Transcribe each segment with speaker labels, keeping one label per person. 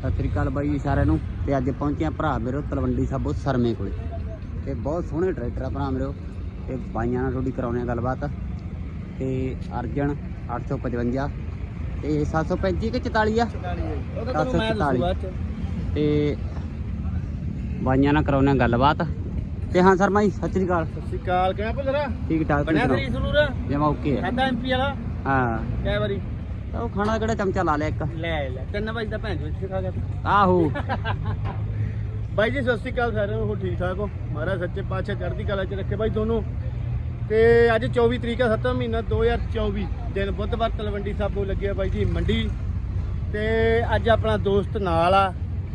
Speaker 1: ਸਤਿ ਸ੍ਰੀ ਅਕਾਲ ਬਾਈ ਜੀ ਸਾਰਿਆਂ ਨੂੰ। ਤੇ ਅੱਜ ਪਹੁੰਚੇ ਆ ਭਰਾ ਮੇਰੇ ਤਲਵੰਡੀ ਸਾਬੋ ਸਰਮੇ ਕੋਲੇ। ਤੇ ਬਹੁਤ ਸੋਹਣੇ ਟਰੈਕਟਰ ਆ ਭਰਾ ਮੇਰੇ ਤੇ ਬਾਈਆਂ ਨਾਲ ਥੋੜੀ ਕਰਾਉਣੇ ਗੱਲਬਾਤ। ਤੇ ਅਰਜਨ 855 ਤੇ 735 ਕਿ 44 ਆ?
Speaker 2: ਉਹਦਾ
Speaker 1: ਤੁਹਾਨੂੰ ਮੈਂ ਦੱਸੂ ਬਾਅਦ
Speaker 2: ਚ।
Speaker 1: ਤੇ ਬਾਈਆਂ ਨਾਲ ਕਰਾਉਣੇ ਗੱਲਬਾਤ। ਤੇ ਹਾਂ ਸ਼ਰਮਾ ਜੀ ਸਤਿ ਸ੍ਰੀ ਅਕਾਲ।
Speaker 2: ਸਤਿ ਸ਼੍ਰੀ ਅਕਾਲ। ਕਿਵੇਂ ਭੁੱਲਰਾ
Speaker 1: ਠੀਕ ਠਾਕ
Speaker 2: ਬਣਿਆ
Speaker 1: ਸੁਣਾਓ?
Speaker 2: ਸਰੂਰ
Speaker 1: ਜਮਾ ਓਕੇ ਆ।
Speaker 2: ਸਾਡਾ ਐਮਪੀ ਵਾਲਾ?
Speaker 1: ਹਾਂ।
Speaker 2: ਕੈ ਵਾਰੀ?
Speaker 1: ਤਾਂ ਉਹ ਖਾਣਾ ਕਿਹੜਾ ਚਮਚਾ ਲਾ ਲਿਆ ਇੱਕ?
Speaker 2: ਲੈ ਲੈ। ਤਿੰਨ ਵਜੇ ਦਾ ਭੈਣ ਚੋਦ ਸਿਖਾ ਗਿਆ
Speaker 1: ਆਹੋ।
Speaker 2: ਬਾਈ ਜੀ ਸਤਿ ਸ਼੍ਰੀ ਅਕਾਲ ਸਾਰਿਆਂ ਨੂੰ ਹੋਰ ਠੀਕ ਠਾਕ ਹੋ? ਮਹਾਰਾਜ ਸੱਚੇ ਪਾਤਸ਼ਾਹ ਚੜ੍ਹਦੀ ਕਲਾ ਚ ਰੱਖੇ ਬਾਈ ਦੋਨੋਂ। ਤੇ ਅੱਜ 24 ਤਰੀਕ ਆ 7ਵਾਂ ਮਹੀਨਾ 2024 ਦਿਨ ਬੁੱਧਵਾਰ ਤਲਵੰਡੀ ਸਾਬੋ ਲੱਗਿਆ ਬਾਈ ਜੀ ਮੰਡੀ। ਤੇ ਅੱਜ ਆਪਣਾ ਦੋਸਤ ਨਾਲ ਆ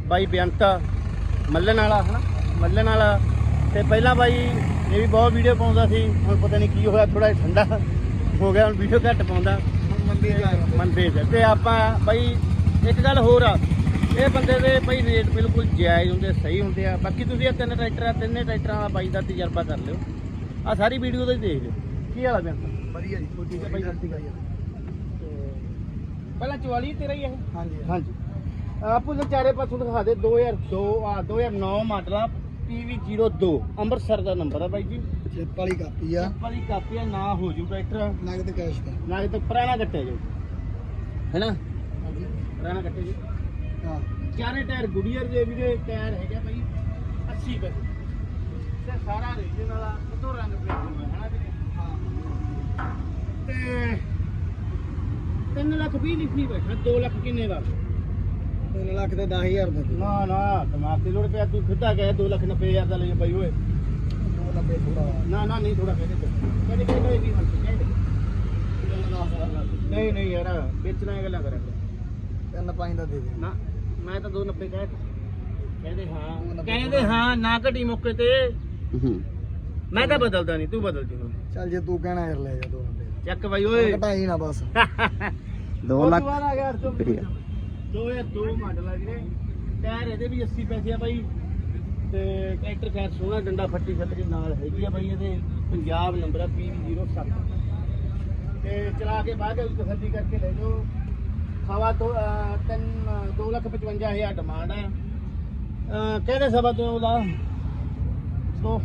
Speaker 2: ਬਾਈ ਬੇਅੰਤ ਮੱਲਣ ਵਾਲਾ ਹਨਾ? ਮੱਲਣ ਵਾਲਾ। ਤੇ ਪਹਿਲਾਂ ਬਾਈ ਇਹ ਵੀ ਬਹੁਤ ਵੀਡੀਓ ਪਾਉਂਦਾ ਸੀ। ਹੁਣ ਪਤਾ ਨਹੀਂ ਕੀ ਹੋਇਆ ਥੋੜਾ ਠੰਡਾ ਹੋ ਗਿਆ ਹੁਣ ਵੀਡੀਓ ਘੱਟ ਪਾਉਂਦਾ। ਮੰਦੇ ਮੰਦੇ ਚ ਤੇ। ਆਪਾਂ ਬਾਈ ਇੱਕ ਗੱਲ ਹੋਰ ਆ। ਇਹ ਬੰਦੇ ਦੇ ਬਾਈ ਰੇਟ ਬਿਲਕੁਲ ਜਾਇਜ਼ ਹੁੰਦੇ ਸਹੀ ਹੁੰਦੇ ਆ। ਬਾਕੀ ਤੁਸੀਂ ਇਹ ਤਿੰਨ ਟਰੈਕਟਰ ਆ ਤਿੰਨੇ ਟਰੈਕਟਰਾਂ ਦਾ ਬਾਈ ਦਾ ਤਜਰਬਾ ਕਰ ਲਿਓ। ਆ ਸਾਰੀ ਵੀਡੀਓ ਦਾ ਹੀ ਦੇਖ ਲਿਓ। ਕੀ ਹਾਲ ਆ ਬੇਅੰਤ
Speaker 3: ਵਧੀਆ ਜੀ
Speaker 2: ਠੀਕ ਹੈ ਬਾਈ ਸਤਿ ਸ਼੍ਰੀ ਅਕਾਲ ਪਹਿਲਾਂ 44 ਤੇਰਾ ਹੀ ਹੈ
Speaker 3: ਹਾਂਜੀ।
Speaker 2: ਹਾਂਜੀ। ਆਪੂ ਦੇ ਚਾਰੇ ਪਾਸੋਂ ਦਿਖਾ ਦੇ 2002 ਆ 2009 ਮਾਡਲ ਆ PV02 ਅੰਮ੍ਰਿਤਸਰ ਦਾ ਨੰਬਰ ਆ ਬਾਈ ਜੀ।
Speaker 3: ਚਿੱਪ ਵਾਲੀ ਕਾਪੀ ਆ।
Speaker 2: ਵਾਲੀ ਕਾਪੀ ਆ ਨਾ ਹੋ ਜੂ ਟਰੈਕਟਰ।
Speaker 3: ਨਗਦ ਕੈਸ਼ ਦਾ।
Speaker 2: ਨਾ ਪੁਰਾਣਾ ਕੱਟਿਆ ਜੋ ਹੈਨਾ?
Speaker 3: ਹਾਂਜੀ।
Speaker 2: ਪੁਰਾਣਾ ਕੱਟਿਆ ਜੀ
Speaker 3: ਹਾਂ।
Speaker 2: ਚਾਰੇ ਟਾਇਰ ਗੁਡੀਅਰ ਦੇ ਵੀਰੇ ਟਾਇਰ ਹੈਗਾ ਬਾਈ 80 ਪੈਸੇ ਤੇ ਸਾਰਾ ਰੀਜਨ ਵਾਲਾ ਉਤੋਂ ਰੰਗ ਪਲੇਟ ਹੋਇਆ ਹੈਨਾ ਵੀਰੇ?
Speaker 3: ਹਾਂ।
Speaker 2: ਤੇ 3 ਲੱਖ 20 ਲਿਖੀ ਬੈਠਾ 2 ਲੱਖ ਕਿੰਨੇ ਦਾ?
Speaker 3: 3 ਲੱਖ ਤੇ 10000 ਦਾ
Speaker 2: ਨਾ ਨਾ ਦਿਮਾਗ ਤੇ ਲੋੜ ਪਿਆ ਤੂੰ ਸਿੱਧਾ ਕਹਿ 2 ਲੱਖ 90 ਹਜ਼ਾਰ ਦਾ ਲੈ ਜਾ ਬਾਈ ਓਏ।
Speaker 3: 290 ਥੋੜਾ
Speaker 2: ਨਾ ਨਾ ਨਹੀਂ ਥੋੜਾ ਕਹਿੰਦੇ ਕਹਿੰਦੇ ਕਹਿੰਦੇ ਵੀ ਹੁਣ ਕਹਿੰਦੇ ਨਹੀਂ ਨਹੀਂ ਯਾਰ ਵੇਚਣਾ ਇਹ ਗੱਲਾਂ ਕਰਿਆ ਕਰ।
Speaker 3: ਤਿੰਨ ਪੰਜ ਦਾ ਦੇ ਦੇ।
Speaker 2: ਨਾ ਮੈਂ ਤਾਂ 290 ਕਹਿ। ਕਹਿੰਦੇ ਹਾਂ।
Speaker 3: 290
Speaker 2: ਕਹਿੰਦੇ ਹਾਂ। ਨਾ ਘਟੀ ਮੌਕੇ ਤੇ। ਮੈਂ ਤਾਂ ਬਦਲਦਾ ਨਹੀਂ ਤੂੰ ਬਦਲ ਜੀ ਹੁਣ।
Speaker 3: ਚੱਲ ਜੇ ਤੂੰ ਕਹਿਣਾ ਯਾਰ ਲੈ ਜਾ 290
Speaker 2: ਚੱਕ ਬਾਈ ਓਏ।
Speaker 3: ਘਟਾਈ ਨਾ ਬਸ।
Speaker 1: 2
Speaker 2: ਉਹ
Speaker 1: ਲੱਖ
Speaker 2: ਦੁਬਾਰਾ
Speaker 1: ਵਧੀਆ।
Speaker 2: 2002 ਮਾਡਲ ਆ ਵੀਰੇ ਟਾਇਰ ਇਹਦੇ ਵੀ 80 ਪੈਸੇ ਆ ਬਾਈ। ਤੇ ਟਰੈਕਟਰ ਖੈਰ ਸੋਹਣਾ ਡੰਡਾ ਫੱਟੀ ਛਤਰੀ ਨਾਲ ਹੈਗੀ ਆ ਬਾਈ ਇਹਦੇ ਪੰਜਾਬ ਨੰਬਰ ਆ PV07 ਤੇ ਚਲਾ ਕੇ ਬਾਅਦ ਵਿੱਚ ਤਸੱਲੀ ਕਰਕੇ ਲੈ ਜਾਓ। ਖਵਾ ਤੋਂ ਅਹ, ਤਿੰਨ 255000 ਡਿਮਾਂਡ ਆ। ਕਹਿੰਦੇ ਸਭਾ ਤੋਂ ਉਹਦਾ ਸੋ।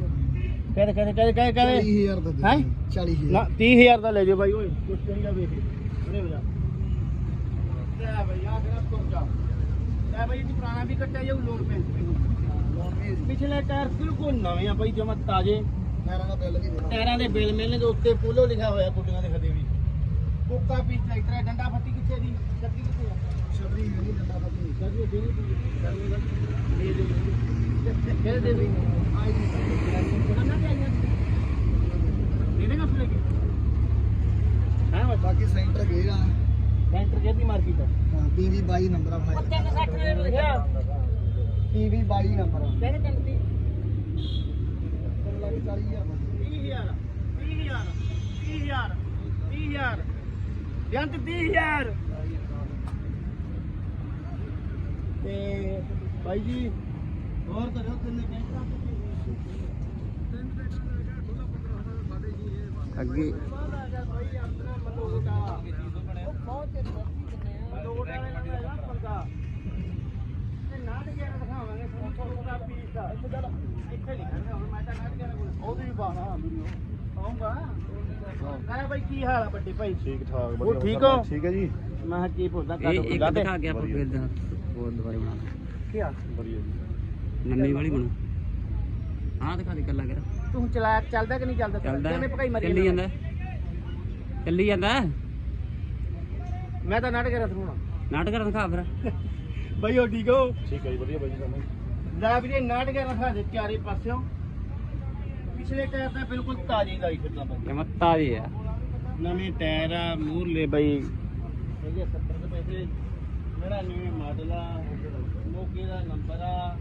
Speaker 2: ਕਹਿੰਦੇ ਕਹਿੰਦੇ ਕਹਿੰਦੇ ਕਹਿੰਦੇ ਕਹਿੰਦੇ
Speaker 3: 40000 ਦਾ ਦੇ
Speaker 2: ਹੈਂ?
Speaker 3: ਦੇ 40000
Speaker 2: ਨਾ 30000 ਦਾ ਲੈ ਜਾਓ ਬਾਈ ਓਏ। ਕੁਛ ਚਾਹੀਦਾ ਵੇਖ। ਉਹਨੇ ਵਜਾ ਲੈ ਬਾਈ ਆ ਕਿਹੜਾ ਤੁਰ ਜਾ ਲੈ ਬਾਈ ਜੀ ਪੁਰਾਣਾ ਵੀ ਕੱਟਿਆ ਜਾਊ ਲੋਡ ਪੈ ਪਿਛਲੇ ਟਾਇਰ ਬਿਲਕੁਲ ਨਵੇਂ ਆ ਬਾਈ ਜਮਾ ਤਾਜ਼ੇ।
Speaker 3: ਮੇਰਾ ਦਾ ਬਿੱਲ ਵੀ ਦੇਣਾ।
Speaker 2: ਟਾਇਰਾਂ ਦੇ ਬਿੱਲ ਮਿਲਣੇ ਦੇ ਉੱਤੇ ਪੋਲੋ ਲਿਖਿਆ ਹੋਇਆ ਕੁੱਡੀਆਂ ਦੇ ਖਦੇ ਵੀ। ਕੋਕਾ ਪੀ ਟਰੈਕਟਰ ਡੰਡਾ ਫੱਟੀ ਕਿੱਥੇ ਦੀ? ਚੱਕੀ ਕਿੱਥੇ ਆ?
Speaker 3: ਛਤਰੀ ਨਹੀਂ ਡੰਡਾ ਪੱਤੀ
Speaker 2: ਚੱਕੀ ਦੇ ਦੇ ਦੇ ਦੇ ਦੇ ਦੇ ਆਈ ਤੇ ਆਈਆਂ ਦੇ ਦੇਗਾ ਫਿਰ ਕੇ? ਹਾਂ
Speaker 3: ਬਾਕੀ ਸੈਂਟਰ ਗਏ ਆ।
Speaker 2: ਸੈਂਟਰ ਜਿਹਦੀ ਮਾਰਕੀਟ ਹੈ
Speaker 3: ਹਾਂ ਪੀਵੀ 22 ਨੰਬਰ ਆ ਭਾਈ
Speaker 2: ਪੱਤੇ ਦੇ ਸੱਟ ਨੇ ਲਿਖਿਆ
Speaker 3: ਪੀਵੀ 22 ਨੰਬਰ। ਆ
Speaker 2: ਕਹਿੰਦੇ ਚੰਗੀ
Speaker 3: 3 ਲੱਖ 40000 ਦਾ
Speaker 2: 30000 30000 30000 30000 ਜੰਤ 30000 ਤੇ ਭਾਈ ਜੀ ਹੋਰ ਤਾਂ ਜੋ ਤਿੰਨੇ ਕਹਿੰਦਾ
Speaker 1: ਅੱਗੇ
Speaker 2: ਬਾਈ ਕੀ ਹਾਲ ਆ ਵੱਡੇ ਭਾਈ
Speaker 3: ਠੀਕ ਠਾਕ
Speaker 2: ਉਹ ਠੀਕ ਹੋ?
Speaker 3: ਠੀਕ ਹੈ ਜੀ।
Speaker 2: ਮੈਂ ਕਿਹਾ ਕੀ ਪੁੱਛਦਾ
Speaker 1: ਇਹ ਇੱਕ ਦਿਖਾ ਗਿਆ ਆਪਾਂ ਫਿਰ ਦਾ ਹੋਰ ਦੁਬਾਰਾ ਬਣਾ
Speaker 2: ਕੀ ਆ?
Speaker 3: ਵਧੀਆ ਜੀ।
Speaker 1: ਨਵੀਂ ਵਾਲੀ ਬਣੂ। ਹਾਂ ਦਿਖਾ ਦੇ ਕੱਲਾ ਕਰ
Speaker 2: ਤੂੰ ਚਲਾ ਚੱਲਦਾ ਕਿ ਨਹੀਂ ਚੱਲਦਾ?
Speaker 1: ਚੱਲਦਾ।
Speaker 2: ਕਿਵੇਂ ਭਗਾਈ ਮਾਰੀ
Speaker 1: ਚੱਲੀ
Speaker 2: ਜਾਂਦਾ?
Speaker 1: ਚੱਲੀ ਜਾਂਦਾ।
Speaker 2: ਮੈਂ ਤਾਂ ਨਾਟਕ ਕਰ ਸੁਣਾ
Speaker 1: ਨਾਟਕ ਕਰ ਦਿਖਾ ਫਿਰ।
Speaker 2: ਬਾਈ ਹੋ ਠੀਕ ਹੋ?
Speaker 3: ਠੀਕ ਹੈ ਜੀ ਵਧੀਆ ਬਾਈ ਜੀ ਸਾਨੂੰ
Speaker 2: ਲੈ ਵੀਰੇ ਨਾਟਕ ਰਖਾ ਦੇ ਚਾਰੇ ਪਾਸਿਓਂ। ਪਿਛਲੇ ਟਾਇਰ ਤਾਂ ਬਿਲਕੁਲ ਤਾਜ਼ੀ ਲਾਈ ਫਿਰਦਾ ਬਾਈ।
Speaker 1: ਕਿ ਮੱਤਾ ਜੀ ਆ।
Speaker 2: ਨਵੇਂ ਟਾਇਰ ਆ ਮੂਰਲੇ ਬਾਈ। ਹੈਗੇ 70 ਦੇ ਪੈਸੇ। 99 ਮਾਡਲ ਆ ਮੋਗੇ ਦਾ ਨੰਬਰ ਆ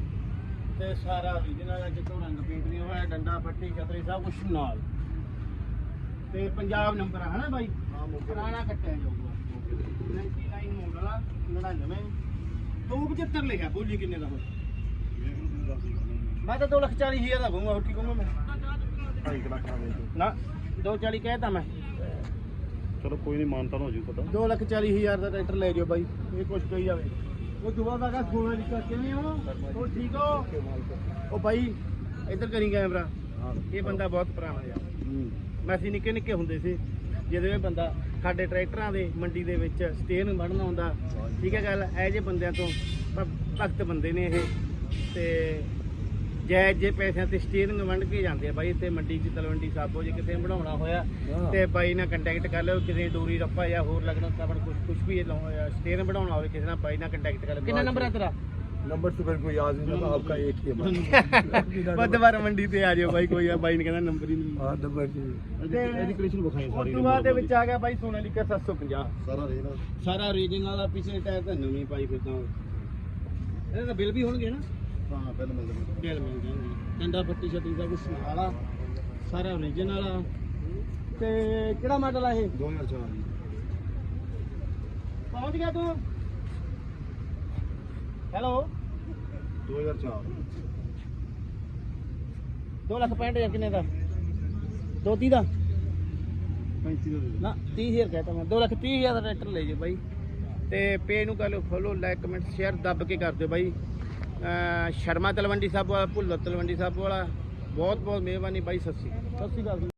Speaker 2: ਤੇ ਸਾਰਾ original ਜਿੱਥੋਂ ਰੰਗ ਪੇਂਟ ਨਹੀਂ ਹੋਇਆ ਡੰਡਾ ਫੱਟੀ ਛਤਰੀ ਸਭ ਕੁਝ ਨਾਲ। ਤੇ ਪੰਜਾਬ ਨੰਬਰ ਆ ਹਨਾ ਬਾਈ? ਪੁਰਾਣਾ ਕੱਟਿਆ ਜਾਊਗਾ। 99 ਮਾਡਲ ਆ 99 275 ਲਿਖਿਆ ਬੋਲੀ ਕਿੰਨੇ ਦਾ ਬਾਈ ਮੈਂ ਤਾਂ 2 ਲੱਖ 40 ਹਜ਼ਾਰ ਦਾ ਕਹੂੰਗਾ ਹੋਰ ਕੀ ਕਹੂੰਗਾ ਮੈਂ?
Speaker 3: ਢਾਈ ਕੁ ਲੱਖ ਦਾ ਦੇ ਦਿਓ।
Speaker 2: ਨਾ 240 ਕਹਿਤਾ ਮੈਂ।
Speaker 3: ਚਲੋ ਕੋਈ ਨਹੀਂ ਮਾਨਤਾ ਹੋ ਜੂ ਪਤਾ।
Speaker 2: 2 ਲੱਖ 40 ਹਜ਼ਾਰ ਦਾ ਟਰੈਕਟਰ ਲੈ ਜਿਓ ਬਾਈ ਇਹ ਕੁਛ ਕਹੀ ਜਾਵੇ। ਉਹ ਦੁਆ ਦਾ ਕਾ ਸੋਨਾ ਲਿਖਾ ਕਿਵੇਂ ਹੋ? ਉਹ ਠੀਕ ਹੋ? ਉਹ ਬਾਈ ਇੱਧਰ ਕਰੀ ਕੈਮਰਾ। ਇਹ ਬੰਦਾ ਬਹੁਤ ਪੁਰਾਣਾ ਯਾਰ। ਮੈਂ ਅਸੀਂ ਨਿੱਕੇ ਨਿੱਕੇ ਹੁੰਦੇ ਸੀ। ਜਦੋਂ ਇਹ ਬੰਦਾ ਸਾਡੇ ਟਰੈਕਟਰਾਂ ਦੇ ਮੰਡੀ ਦੇ ਵਿੱਚ ਸਟੇਅਰਿੰਗ ਵੜਨ ਆਉਂਦਾ ਠੀਕ ਹੈ ਗੱਲ ਇਹ ਜੇ ਬੰਦਿਆਂ ਤੋਂ ਭਗਤ ਬੰਦੇ ਨੇ ਇਹ। ਤੇ ਜੈ ਜੇ ਪੈਸਿਆਂ ਤੇ ਸਟੇਅਰਿੰਗ ਵੰਡ ਕੇ ਜਾਂਦੇ ਆ ਬਾਈ ਇੱਥੇ ਮੰਡੀ 'ਚ ਤਲਵੰਡੀ ਸਾਬੋ ਜੇ ਕਿਤੇ ਬਣਾਉਣਾ ਹੋਇਆ ਤੇ ਬਾਈ ਨਾਲ ਕੰਟੈਕਟ ਕਰ ਲਿਓ ਕਿਸੇ ਡੋਰੀ ਰੱਪਾ ਜਾਂ ਹੋਰ ਲੱਗਣਾ ਤਾਂ ਕੁਝ ਕੁਝ ਵੀ ਸਟੇਅਰਿੰਗ ਬਣਾਉਣਾ ਹੋਵੇ ਕਿਸੇ ਨਾਲ ਬਾਈ ਨਾਲ ਕੰਟੈਕਟ ਕਰ ਲਿਓ। ਕਿੰਨਾ ਨੰਬਰ ਹੈ ਤੇਰਾ?
Speaker 3: ਨੰਬਰ ਤੇ ਫਿਰ ਕੋਈ ਯਾਦ ਨਹੀਂ ਤਾਂ ਆਪਕਾ ਇੱਕ ਹੀ ਹੈ
Speaker 2: ਬਸ। ਦੁਬਾਰਾ ਮੰਡੀ ਤੇ ਆ ਜਿਓ ਬਾਈ ਕੋਈ ਆ ਬਾਈ ਨੇ ਕਹਿੰਦਾ ਨੰਬਰ ਹੀ ਨਹੀਂ
Speaker 3: ਹਾਂ ਨੰਬਰ ਜੀ।
Speaker 2: ਇਹਦੀ ਕਲੈਕਸ਼ਨ ਵਿਖਾਈ ਸਾਰੀ ਉਸ ਦੇ ਵਿੱਚ ਆ ਗਿਆ ਬਾਈ ਸੋਨਾਲੀਕਾ 750
Speaker 3: ਸਾਰਾ ਰੇਜਨਲ
Speaker 2: ਸਾਰਾ ਰੇਜਨਲ ਦਾ ਪਿਛਲੇ ਟਾਇਰ ਤਾਂ ਨਵੀਂ ਪਾਈ ਫਿਰਦਾ ਇਹਦਾ ਤਾਂ ਬਿੱਲ ਵੀ ਹੋਣਗੇ ਨਾ?
Speaker 3: ਹਾਂ
Speaker 2: ਬਿੱਲ ਮਿਲ ਜਾਣਗੇ। ਬਿੱਲ ਮਿਲ ਜਾਣਗੇ। ਦਾ ਕੁਛ ਵਾਲਾ ਸਾਰਾ ਓਰੀਜਨਲ ਆ। ਤੇ ਕਿਹੜਾ ਮਾਡਲ ਆ ਇਹ?
Speaker 3: 2004
Speaker 2: ਪਹੁੰਚ ਗਿਆ ਤੂੰ? ਹੈਲੋ
Speaker 3: 2004
Speaker 2: 2 ਲੱਖ 65000 ਕਿੰਨੇ ਦਾ? 230 ਦਾ?
Speaker 3: 35
Speaker 2: ਦਾ ਦੇ ਹਜ਼ਾਰ 30000 ਕਹਤਾ ਮੈਂ। 2 ਲੱਖ 30000 ਦਾ ਟਰੈਕਟਰ ਲੈ ਜੇ ਬਾਈ। ਤੇ ਪੇ ਨੂੰ ਕਰ ਲਓ ਫੋਲੋ ਲਾਈਕ ਕਮੈਂਟ ਸ਼ੇਅਰ ਦੱਬ ਕੇ ਕਰ ਦਿਓ ਬਾਈ। ਸ਼ਰਮਾ ਤਲਵੰਡੀ ਸਾਹਿਬ ਵਾਲਾ ਭੁੱਲਰ ਤਲਵੰਡੀ ਸਾਹਿਬ ਵਾਲਾ। ਬਹੁਤ ਬਹੁਤ ਮਿਹਰਬਾਨੀ ਬਾਈ ਸਤਿ ਸ੍ਰੀ ਅਕਾਲ।